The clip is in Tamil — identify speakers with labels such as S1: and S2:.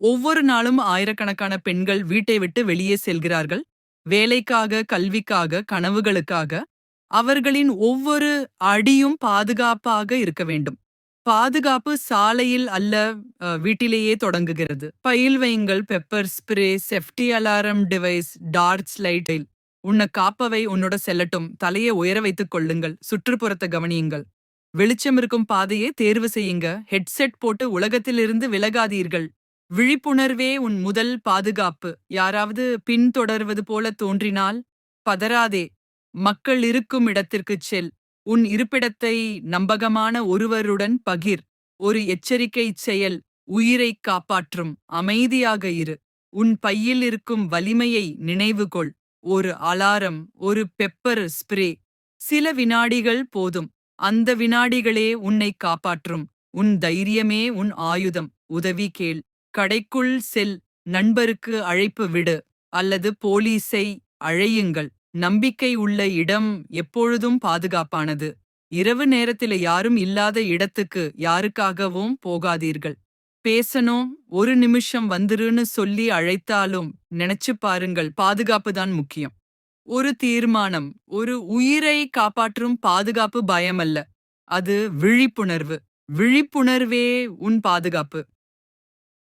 S1: ஒவ்வொரு நாளும் ஆயிரக்கணக்கான பெண்கள் வீட்டை விட்டு வெளியே செல்கிறார்கள். வேலைக்காக, கல்விக்காக, கனவுகளுக்காக. அவர்களின் ஒவ்வொரு அடியும் பாதுகாப்பாக இருக்க வேண்டும். பாதுகாப்பு சாலையில் அல்ல வீட்டிலேயே தொடங்குகிறது. பயில் வையுங்கள் pepper spray, safety alarm device, torch லைட்டில். உன்னை காப்பவை உன்னோட செல்லட்டும். தலையை உயர வைத்துக் கொள்ளுங்கள். சுற்றுப்புறத்தை கவனியுங்கள். வெளிச்சம் இருக்கும் பாதையை தேர்வு செய்யுங்க. ஹெட்செட் போட்டு உலகத்திலிருந்து விலகாதீர்கள். விழிப்புணர்வே உன் முதல் பாதுகாப்பு. யாராவது பின்தொடர்வது போல தோன்றினால் பதறாதே. மக்கள் இருக்கும் இடத்திற்குச் செல். உன் இருப்பிடத்தை நம்பகமான ஒருவருடன் பகிர். ஒரு எச்சரிக்கை செயல் உயிரைக் காப்பாற்றும். அமைதியாக இரு. உன் பையில் இருக்கும் வலிமையை நினைவுகொள். ஒரு அலாரம், ஒரு பெப்பர் ஸ்ப்ரே. சில வினாடிகள் போதும். அந்த வினாடிகளே உன்னை காப்பாற்றும். உன் தைரியமே உன் ஆயுதம். உதவி கேள். கடைக்குள் செல். நண்பருக்கு அழைப்பு விடு. அல்லது போலீஸை அழையுங்கள். நம்பிக்கை உள்ள இடம் எப்பொழுதும் பாதுகாப்பானது. இரவு நேரத்தில யாரும் இல்லாத இடத்துக்கு யாருக்காகவும் போகாதீர்கள். பேசணும் ஒரு நிமிஷம் வந்துருன்னு சொல்லி அழைத்தாலும் நினைச்சு பாருங்கள் பாதுகாப்பு தான் முக்கியம். ஒரு தீர்மானம் ஒரு உயிரை காப்பாற்றும் பாதுகாப்பு பயமல்ல. அது விழிப்புணர்வு. விழிப்புணர்வே உன் பாதுகாப்பு.